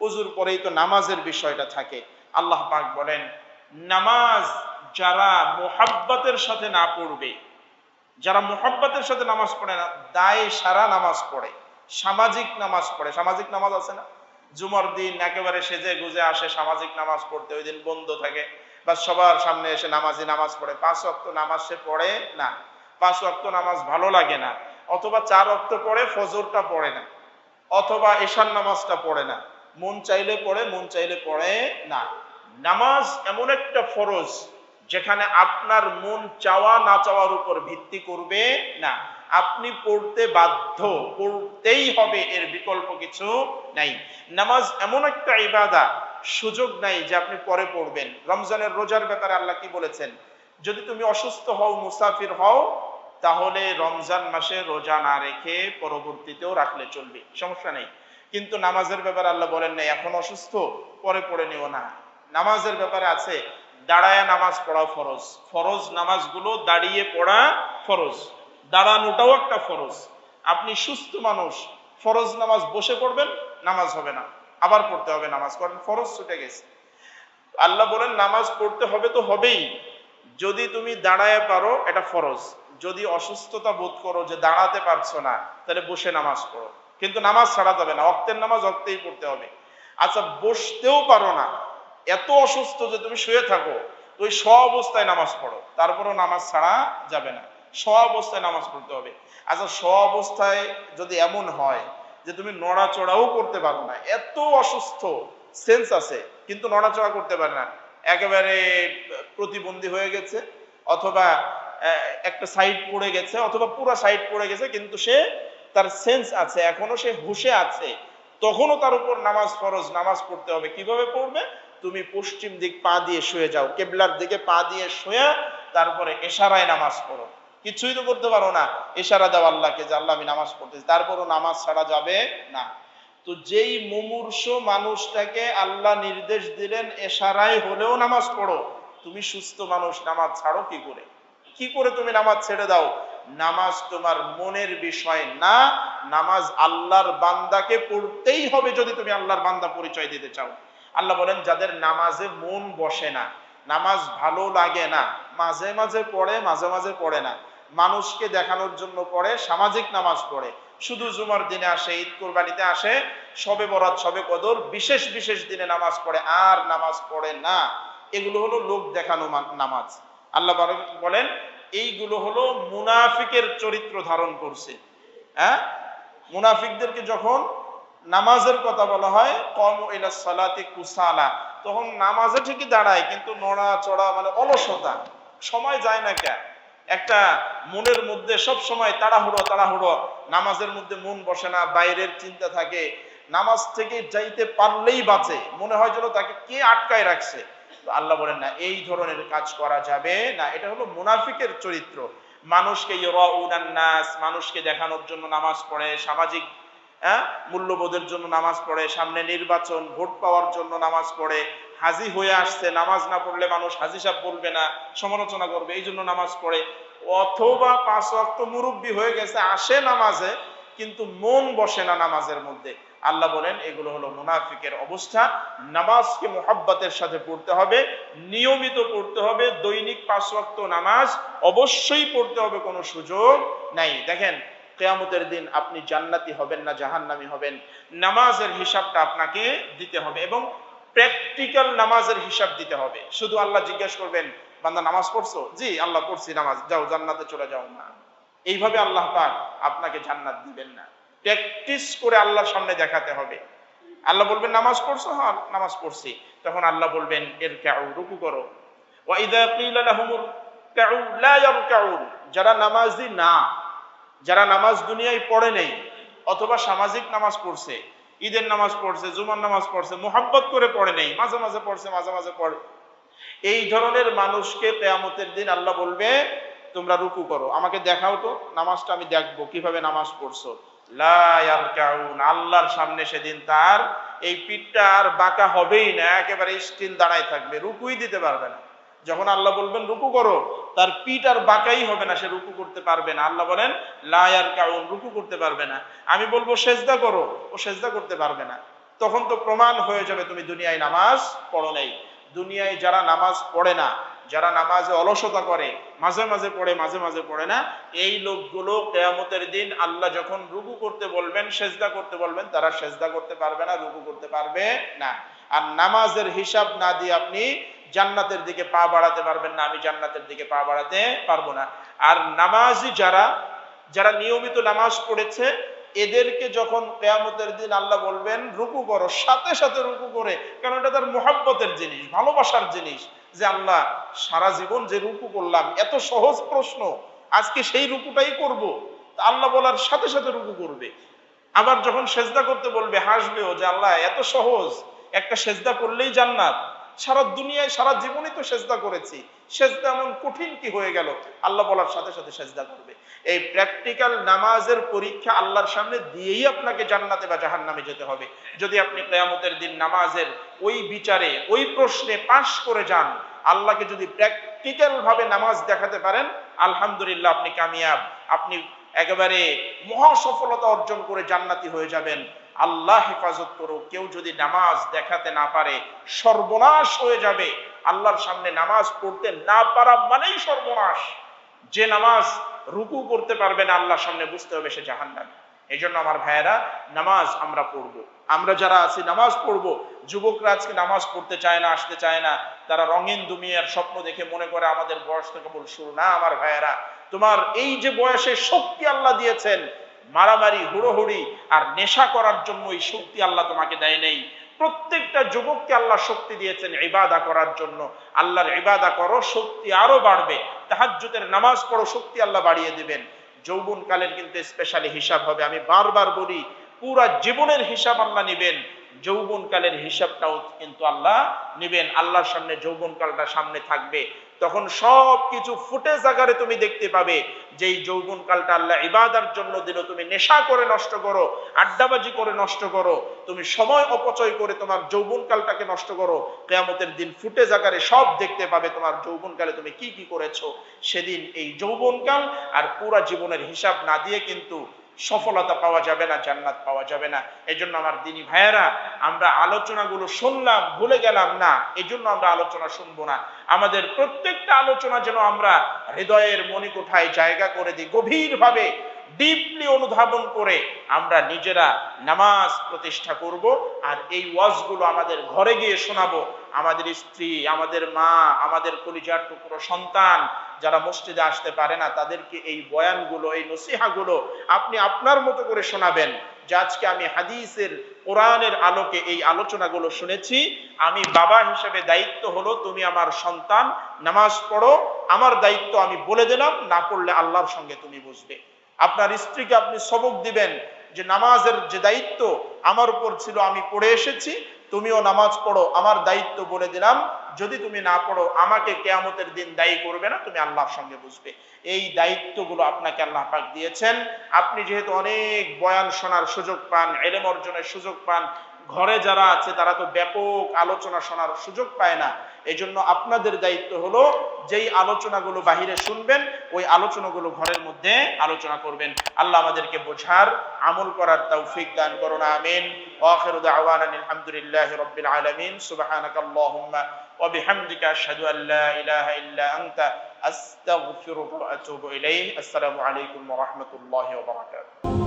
অজুর পরেই তো নামাজের বিষয়টা থাকে। আল্লাহ পাক বলেন, নামাজ যারা মোহাব্বতের সাথে না পড়বে, যারা মোহাব্বতের সাথে নামাজ পড়ে না, দায় সারা নামাজ পড়ে, সামাজিক নামাজ পড়ে। সামাজিক নামাজ আছে না? জুমার দিন একেবারে সেজে গুজে আসে, সামাজিক নামাজ পড়তে ওই দিন বন্ধ থাকে। বা সবার সামনে এসে নামাজি নামাজ পড়ে। পাঁচ অক্ত নামাজ সে পড়ে না। পাঁচ অক্ত নামাজ ভালো লাগে না। অথবা চার অক্ত পড়ে, ফজরটা পড়ে না। অথবা ঈশান নামাজটা পড়ে না। মন চাইলে পড়ে, মন চাইলে পড়ে না। নামাজ এমন একটা ফরজ যেখানে আপনার মন চাওয়া, না চাওয়ার উপর ভিত্তি করবে না। আপনি পড়তে বাধ্য, পড়তেই হবে, এর বিকল্প কিছু নাই। নামাজ এমন একটা ইবাদা, সুযোগ নাই যে আপনি পরে পড়বেন। রমজানের রোজার ব্যাপারে আল্লাহ কি বলেছেন? যদি তুমি অসুস্থ হও, মুসাফির হও, তাহলে রমজান মাসে রোজা না রেখে পরবর্তীতেও রাখলে চলবে। সমস্যা নেই। কিন্তু নামাজের ব্যাপারে আল্লাহ বলেন নাই, এখন অসুস্থ, পরে পড়ে নিও না। নামাজের ব্যাপারে আছে, দাঁড়ায় নামাজ পড়া ফরজ। ফরজ নামাজগুলো দাঁড়িয়ে পড়া ফরজ। দাঁড়ানোটাও একটা ফরজ। আপনি সুস্থ মানুষ, ফরজ নামাজ বসে পড়বেন, নামাজ হবে না। আবার পড়তে হবে নামাজ, কারণ ফরজ ছুটে গেছে। আল্লাহ বলেন, নামাজ পড়তে হবে তো হবেই। যদি তুমি দাঁড়ায় পারো, এটা ফরজ। যদি অসুস্থতা বোধ করো যে দাঁড়াতে পারছ না, তাহলে বসে নামাজ পড়ো। কিন্তু নামাজ ছাড়া যাবে না অক্তের নামাজ অক্তেই পড়তে হবে। আচ্ছা বসতেও পারো না, এত অসুস্থ যে তুমি শুয়ে থাকো, তো ওই স্ব অবস্থায় নামাজ পড়ো, তারপরও নামাজ ছাড়া যাবে না, স্ব অবস্থায় নামাজ পড়তে হবে। আচ্ছা স্ব অবস্থায় যদি এমন হয় যে তুমি নড়াচড়াও করতে পারো না, এত অসুস্থ, সেন্স আছে, কিন্তু নড়াচড়া করতে পারে না, একেবারে প্রতিবন্ধী হয়ে গেছে, অথবা একটা সাইড পড়ে গেছে, অথবা পুরো সাইড পড়ে গেছে, কিন্তু সে তার সেন্স আছে, এখনও সে হুশে আছে, তখনও তার উপর নামাজ ফরজ, নামাজ পড়তে হবে। কীভাবে পড়বে? তুমি পশ্চিম দিক পা দিয়ে শুয়ে যাও, কেবলার দিকে পা দিয়ে শুয়ে তারপরে এশারায় নামাজ পড়ো। কিছুই তো করতে পারো না, এশারা দাও আল্লাহকে যে আল্লাহ আমি নামাজ পড়তেছি, তারপরও নামাজ ছাড়া যাবে না। তো যেই মুমূর্ষ মানুষটাকে আল্লাহ নির্দেশ দিলেন, এশারায় হলেও নামাজ পড়ো। তুমি সুস্থ মানুষ, নামাজ ছাড়ো কি করে? কি করে তুমি নামাজ ছেড়ে দাও? নামাজ তোমার মনের বিষয় না, নামাজ আল্লাহর বান্দাকে পড়তেই হবে যদি তুমি আল্লাহর বান্দা পরিচয় দিতে চাও। আল্লাহ বলেন, যাদের নামাজে মন বসে না, নামাজ ভালো লাগে না, মাঝে মাঝে পড়ে, মাঝে মাঝে পড়ে না, মানুষকে দেখানোর জন্য পড়ে, সামাজিক নামাজ পড়ে, শুধু জুমার দিনে আসে, ঈদ কোরবানিতে আসে, সবে বরাত, সবে কদর, বিশেষ বিশেষ দিনে নামাজ পড়ে, আর নামাজ পড়ে না। এগুলো হলো লোক দেখানো নামাজ। আল্লাহ বলেন এইগুলো হলো মুনাফিকের চরিত্র ধারণ করছে। হ্যাঁ? মুনাফিকদেরকে যখন নামাজের কথা বলা হয়, কম ইলা সালাতি কুসালা, তখন নামাজে ঠিকই দাঁড়ায়, কিন্তু নড়া চড়া মানে অলসতা। সময় যায় না কে একটা মনের মধ্যে সব সময় তাড়াহুড়ো তাড়াহুড়ো। নামাজের মধ্যে মন বসে না, বাইরের চিন্তা থাকে। নামাজ থেকে যাইতে পারলেই বাঁচে। মনে হয় যেন তাকে কে আটকায় রাখছে? আল্লাহ বলেন না, এই ধরনের কাজ করা যাবে না। এটা হলো মুনাফিকের চরিত্র। মানুষকে নাস, মানুষকে দেখানোর জন্য নামাজ পড়ে, সামাজিক হ্যাঁ মূল্যবোধের জন্য নামাজ পড়ে, সামনে নির্বাচন, ভোট পাওয়ার জন্য নামাজ পড়ে, হাজি হয়ে আসছে, নামাজ না পড়লে মানুষ হাজি সাহেব বলবে না, সমালোচনা করবে, এই জন্য নামাজ পড়ে। অথবা পাঁচ ওয়াক্ত মুরব্বী হয়ে গেছে, আসে নামাজে কিন্তু মন বসে না নামাজের মধ্যে। আল্লাহ বলেন, এগুলো হলো মুনাফিকের অবস্থা। নামাজকে মোহাব্বতের সাথে পড়তে হবে, নিয়মিত পড়তে হবে, দৈনিক পাঁচ ওয়াক্ত নামাজ অবশ্যই পড়তে হবে, কোনো সুযোগ নাই। দেখেন, কেয়ামতের দিন আপনি জান্নাতি হবেন না জাহান্নামি হবেন। নামাজের হিসাবটা আপনাকে দিতে হবে এবং প্র্যাকটিক্যাল নামাজের হিসাব দিতে হবে। শুধু আল্লাহ জিজ্ঞেস করবেন, বান্দা, নামাজ পড়ছো? জি, আল্লাহ, পড়ছি নামাজ। যাও, জান্নাতে চলে যাও না। এইভাবে আল্লাহ পাক আপনাকে জান্নাত দিবেন না। প্র্যাকটিস করে আল্লাহর সামনে দেখাতে হবে। আল্লাহ বলবেন, নামাজ পড়ছো? হ্যাঁ নামাজ পড়ছি। তখন আল্লাহ বলবেন এর কাউ রুকু করো। যারা নামাজি না, যারা নামাজ দুনিয়ায় পড়ে নেই, অথবা সামাজিক নামাজ পড়ছে, ঈদের নামাজ পড়ছে, জুমার নামাজ পড়ছে, মোহাব্বত করে পড়ে নেই, মাঝে মাঝে পড়ছে, মাঝে মাঝে পড়ে। এই ধরনের মানুষকে কেয়ামতের দিন আল্লাহ বলবে তোমরা রুকু করো। আমাকে দেখাও তো, নামাজটা আমি দেখব, কীভাবে নামাজ পড়ছো। আল্লাহর সামনে সেদিন তার এই পিঠটা আর বাঁকা হবেই না, একেবারে স্টিল দাঁড়ায় থাকবে, রুকুই দিতে পারবে না। যখন আল্লাহ বলবেন, রুকু করো তার পিঠ আর বাঁকাই হবে না, সে রুকু করতে পারবে না। আল্লাহ বলেন লায়ার কাউন রুকু করতে পারবে না। আমি বলব, সেজদা করো ও সেজদা করতে পারবে না। তখন তো প্রমাণ হয়ে যাবে, তুমি দুনিয়ায় নামাজ পড়ো নাই। দুনিয়ায় যারা নামাজ পড়ে না যারা নামাজে অলসতা করে, মাঝে মাঝে পড়ে, মাঝে মাঝে পড়ে না, এই লোকগুলো কেয়ামতের দিন আল্লাহ যখন রুকু করতে বলবেন, সেজদা করতে বলবেন, তারা সেজদা করতে পারবে না, রুকু করতে পারবে না। আর নামাজের হিসাব না দিয়ে আপনি জান্নাতের দিকে পা বাড়াতে পারবেন না, আমি জান্নাতের দিকে পা বাড়াতে পারব না। আর নামাজি যারা যারা নিয়মিত নামাজ পড়েছে, এদেরকে যখন কেয়ামতের দিন আল্লাহ বলবেন, রুকু করো, সাথে সাথে রুকু করে, কারণ এটা তার মোহাব্বতের জিনিস, ভালোবাসার জিনিস। যে আল্লাহ সারা জীবন যে রুকু করলাম, এত সহজ প্রশ্ন, আজকে সেই রুকুটাই করব। আল্লাহ বলার সাথে সাথে রুকু করবে। আবার যখন সেজদা করতে বলবে, হাসবেও যে আল্লাহ এত সহজ, একটা সেজদা করলেই জান্নাত। সারা দুনিয়ায়, সারা জীবনই তো সেজদা করেছি। সেজদা এমন কঠিন কি হয়ে গেল? আল্লাহ বলার সাথে সাথে সেজদা করবে। এই প্র্যাকটিক্যাল নামাজের পরীক্ষা আল্লাহর সামনে দিয়েই আপনাকে জান্নাতে বা জাহান্নামে যেতে হবে। যদি আপনি কেয়ামতের দিন নামাজের ওই বিচারে, ওই প্রশ্নে পাশ করে যান, আল্লাহকে যদি প্র্যাকটিক্যাল ভাবে নামাজ দেখাতে পারেন, আলহামদুলিল্লাহ আপনি কামিয়াব। আপনি একেবারে মহা সফলতা অর্জন করে জান্নাতি হয়ে যাবেন। আল্লাহ হেফাজত করুক। কেউ যদি নামাজ দেখাতে না পারে, সর্বনাশ হয়ে যাবে। আল্লাহর সামনে নামাজ পড়তে না পারা মানেই সর্বনাশ। যে নামাজ রুকু করতে পারবে না, আল্লাহর সামনে বুঝতে হবে সে জাহান্নামী। এই জন্য আমার ভাইয়েরা, নামাজ আমরা পড়ব। আমরা যারা আছি, নামাজ পড়ব। যুবকরা আজকে নামাজ পড়তে চায় না, আসতে চায় না, তারা রঙিন দুনিয়ার স্বপ্ন দেখে মনে করে আমাদের বয়স তো কেবল শুরু। না, আমার ভাইয়েরা, তোমার এই যে বয়সে শক্তি আল্লাহ দিয়েছেন মারামারি, হুড়োহুড়ি আর নেশা করার জন্য এই শক্তি আল্লাহ তোমাকে দেয় নেই। প্রত্যেকটা যুবককে আল্লাহ শক্তি দিয়েছেন ইবাদা করার জন্য। আল্লাহর ইবাদা করো, শক্তি আরও বাড়বে। তাহাজ্জুদের নামাজ পড়ো, শক্তি আল্লাহ বাড়িয়ে দিবেন। যৌবন কালের কিন্তু স্পেশালি হিসাব হবে। আমি বারবার বলি, পুরা জীবনের হিসাব আল্লাহ নিবেন। যৌবন কালের হিসাবটাও কিন্তু আল্লাহ নিবেন। আল্লাহর সামনে যৌবন কালটা সামনে থাকবে। তখন সব কিছু ফুটেজ আকারে তুমি দেখতে পাবে যেই যৌবন কালটা আল্লাহ ইবাদার জন্য দিল। তুমি নেশা করে নষ্ট করো, আড্ডাবাজি করে নষ্ট করো, তুমি সময় অপচয় করে তোমার যৌবন কালটাকে নষ্ট করো। কেয়ামতের দিন ফুটেজ আকারে সব দেখতে পাবে তোমার যৌবন কালে তুমি কি কি করেছ। সেদিন এই যৌবন কাল আর পুরা জীবনের হিসাব না দিয়ে কিন্তু সফলতা পাওয়া যাবে না, জান্নাত পাওয়া যাবে না। এই জন্য আমার দিনী ভাইয়েরা, আমরা আলোচনাগুলো শুনলাম, ভুলে গেলাম না। এই জন্য আমরা আলোচনা শুনব না। আমাদের প্রত্যেকটা আলোচনা যেন আমরা হৃদয়ের মণিকোঠায় জায়গা করে দিই, গভীরভাবে ডিপলি অনুধাবন করে আমরা নিজেরা নামাজ প্রতিষ্ঠা করব আর এই ওয়াজগুলো আমাদের ঘরে গিয়ে শোনাবো। আমাদের স্ত্রী, আমাদের মা, আমাদের কলিজার টুকরো সন্তান যারা মসজিদে আসতে পারে না, তাদেরকে এই বয়ানগুলো, এই নসিহাগুলো আপনি আপনার মতো করে শোনাবেন। যে আজকে আমি হাদিসের, কোরআনের আলোকে এই আলোচনাগুলো শুনেছি। আমি বাবা হিসেবে দায়িত্ব হলো, তুমি আমার সন্তান, নামাজ পড়ো। আমার দায়িত্ব আমি বলে দিলাম, না পড়লে আল্লাহর সঙ্গে তুমি বুঝবে আপনার স্ত্রীকে আপনি সবক দিবেন যে নামাজের যে দায়িত্ব আমার উপর ছিল, আমি পড়ে এসেছি, তুমিও নামাজ পড়ো, আমার দায়িত্ব বলে দিলাম। যদি তুমি না পড়ো, আমাকে কেয়ামতের দিন দায়ী করবে না, তুমি আল্লাহর সঙ্গে বুঝবে। এই দায়িত্বগুলো আপনাকে আল্লাহ পাক দিয়েছেন। আপনি যেহেতু অনেক বয়ান শোনার সুযোগ পান, এলেম অর্জনের সুযোগ পান ঘরে যারা আছে, তারা তো ব্যাপক আলোচনা শোনার সুযোগ পায় না। এই জন্য আপনাদের দায়িত্ব হলো যেই আলোচনাগুলো বাহিরে শুনবেন, ওই আলোচনাগুলো ঘরের মধ্যে আলোচনা করবেন। আল্লাহ আমাদেরকে বোঝার, আমল করার তৌফিক দান করুন, আমিন। ওয়াখিরু দাওয়ানা আলহামদুলিল্লাহি রাব্বিল আলামিন সুবহানাকাল্লাহুম্মা ওয়া বিহামদিকা আশহাদু আল লা ইলাহা ইল্লা আনতা, আস্তাগফিরুকা ওয়া আতুবু ইলাইহি। আসসালামু আলাইকুম ওয়া রাহমাতুল্লাহি ওয়া বারাকাতুহু।